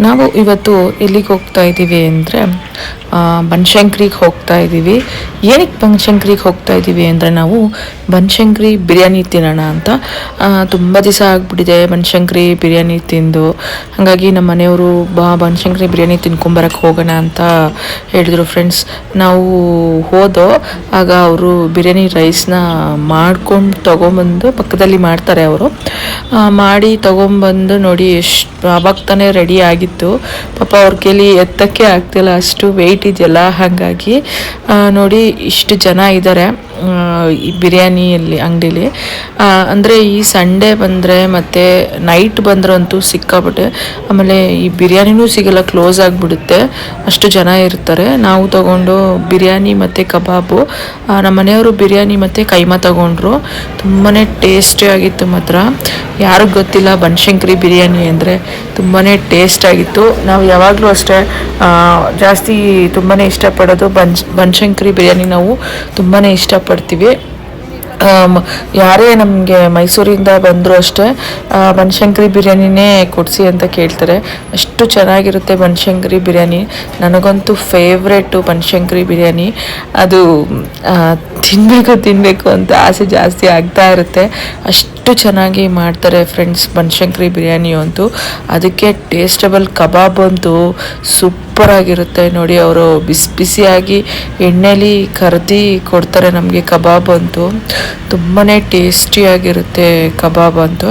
ನಾವು ಇವತ್ತು ಎಲ್ಲಿಗೆ ಹೋಗ್ತಾ ಇದ್ದೀವಿ ಅಂದರೆ ಬನಶಂಕರಿಗೆ ಹೋಗ್ತಾ ಇದ್ದೀವಿ ಏನಕ್ಕೆ ಬನಶಂಕರಿಗೆ ಹೋಗ್ತಾ ಇದ್ದೀವಿ ಅಂದರೆ ನಾವು ಬನಶಂಕರಿ ಬಿರಿಯಾನಿ ತಿನ್ನೋಣ ಅಂತ. ತುಂಬ ದಿವಸ ಆಗಿಬಿಟ್ಟಿದೆ ಬನಶಂಕರಿ ಬಿರಿಯಾನಿ ತಿಂದು. ಹಾಗಾಗಿ ನಮ್ಮ ಮನೆಯವರು, ಬಾ, ಬನಶಂಕರಿ ಬಿರಿಯಾನಿ ತಿನ್ಕೊಂಬರಕ್ಕೆ ಹೋಗೋಣ ಅಂತ ಹೇಳಿದ್ರು ಫ್ರೆಂಡ್ಸ್. ನಾವು ಹೋದೋ, ಆಗ ಅವರು ಬಿರಿಯಾನಿ ರೈಸ್ನ ಮಾಡ್ಕೊಂಡು ತೊಗೊಂಬಂದು ಪಕ್ಕದಲ್ಲಿ ಮಾಡ್ತಾರೆ ಅವರು. ಮಾಡಿ ತೊಗೊಂಬಂದು ನೋಡಿ ಎಷ್ಟು, ಅವಾಗ ತಾನೇ ರೆಡಿ ಆಗಿತ್ತು. ಪಾಪ ಅವ್ರ ಕೈಲಿ ಎತ್ತಕ್ಕೆ ಆಗ್ತಿಲ್ಲ. ಅಷ್ಟು ವೆಯ್ಟ್ ಇದೆಯಲ್ಲ? ಹಾಗಾಗಿ ನೋಡಿ ಇಷ್ಟು ಜನ ಇದ್ದಾರೆ ಈ ಬಿರಿಯಾನಿಯಲ್ಲಿ, ಅಂಗಡಿಲಿ. ಅಂದರೆ ಈ ಸಂಡೇ ಬಂದರೆ ಮತ್ತು ನೈಟ್ ಬಂದ್ರಂತೂ ಸಿಕ್ಕಾಬಿಟ್ಟೆ ಆಮೇಲೆ ಈ ಬಿರಿಯಾನಿನೂ ಸಿಗಲ್ಲ ಕ್ಲೋಸ್ ಆಗಿಬಿಡುತ್ತೆ. ಅಷ್ಟು ಜನ ಇರ್ತಾರೆ. ನಾವು ತಗೊಂಡು ಬಿರಿಯಾನಿ ಮತ್ತು ಕಬಾಬು. ನಮ್ಮ ಮನೆಯವರು ಬಿರಿಯಾನಿ ಮತ್ತು ಕೈಮಾ ತಗೊಂಡ್ರು. ತುಂಬಾ ಟೇಸ್ಟಿ ಆಗಿತ್ತು ಮಾತ್ರ. ಯಾರಿಗೂ ಗೊತ್ತಿಲ್ಲ, ಬನಶಂಕರಿ ಬಿರಿಯಾನಿ ಅಂದರೆ ತುಂಬಾ ಟೇಸ್ಟ್ ಆಗಿತ್ತು. ನಾವು ಯಾವಾಗಲೂ ಅಷ್ಟೇ ಜಾಸ್ತಿ ತುಂಬಾ ಇಷ್ಟಪಡೋದು ಬನ್ ಬನಶಂಕರಿ ಬಿರಿಯಾನಿ ನಾವು ತುಂಬಾ ಇಷ್ಟಪಡ್ತೀವಿ ಆಮ್, ಯಾರೇ ನಮಗೆ ಮೈಸೂರಿಂದ ಬಂದರೂ ಅಷ್ಟೇ ಬನಶಂಕರಿ ಬಿರಿಯಾನಿನೇ ಕೊಡಿಸಿ ಅಂತ ಕೇಳ್ತಾರೆ. ಅಷ್ಟು ಚೆನ್ನಾಗಿರುತ್ತೆ ಬನಶಂಕರಿ ಬಿರಿಯಾನಿ. ನನಗಂತೂ ಫೇವ್ರೇಟು ಬನಶಂಕರಿ ಬಿರಿಯಾನಿ. ಅದು ತಿನ್ನಬೇಕು ತಿನ್ನಬೇಕು ಅಂತ ಆಸೆ ಜಾಸ್ತಿ ಆಗ್ತಾ ಇರುತ್ತೆ. ಅಷ್ಟು ಚೆನ್ನಾಗಿ ಮಾಡ್ತಾರೆ ಫ್ರೆಂಡ್ಸ್ ಬನಶಂಕರಿ ಬಿರಿಯಾನಿ ಅಂತೂ. ಅದಕ್ಕೆ ಟೇಸ್ಟಬಲ್ ಕಬಾಬ್ ಅಂತೂ ಸೂಪರ್ ಆಗಿರುತ್ತೆ. ನೋಡಿ ಅವರು ಬಿಸಿ ಬಿಸಿಯಾಗಿ ಎಣ್ಣೆಲಿ ಕರ್ದು ಕೊಡ್ತಾರೆ ನಮಗೆ ಕಬಾಬ್ ಅಂತೂ. ತುಂಬಾ ಟೇಸ್ಟಿಯಾಗಿರುತ್ತೆ ಕಬಾಬ್ ಅಂತೂ.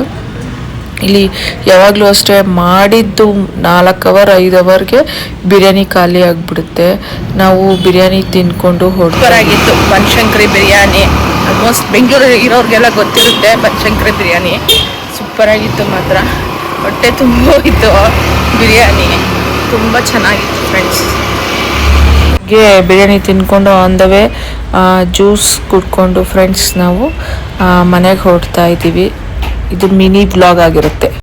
ಇಲ್ಲಿ ಯಾವಾಗಲೂ ಅಷ್ಟೇ ಮಾಡಿದ್ದು ನಾಲ್ಕು ಅವರ್ ಐದು ಅವರ್ಗೆ ಬಿರಿಯಾನಿ ಖಾಲಿ ಆಗಿಬಿಡುತ್ತೆ. ನಾವು ಬಿರಿಯಾನಿ ತಿನ್ಕೊಂಡು ಹೊಡ್ಬರಾಗಿತ್ತು ಬನಶಂಕರಿ ಬಿರಿಯಾನಿ. ಆಲ್ಮೋಸ್ಟ್ ಬೆಂಗಳೂರು ಇರೋರಿಗೆಲ್ಲ ಗೊತ್ತಿರುತ್ತೆ ಬನಶಂಕರಿ ಬಿರಿಯಾನಿ. ಸೂಪರಾಗಿತ್ತು ಮಾತ್ರ. ಹೊಟ್ಟೆ ತುಂಬ ಹೋಗಿತ್ತು ಬಿರಿಯಾನಿ. ತುಂಬ ಚೆನ್ನಾಗಿತ್ತು ಫ್ರೆಂಡ್ಸ್ ಗೆ ಬಿರಿಯಾನಿ ತಿನ್ಕೊಂಡು ಆನ್ ದ ವೇ ಜ್ಯೂಸ್ ಕುಡ್ಕೊಂಡು ಫ್ರೆಂಡ್ಸ್ ನಾವು ಮನೆಗೆ ಹೊರಡ್ತಾ ಇದ್ದೀವಿ ಇದು ಮಿನಿ ಬ್ಲಾಗ್ ಆಗಿರುತ್ತೆ.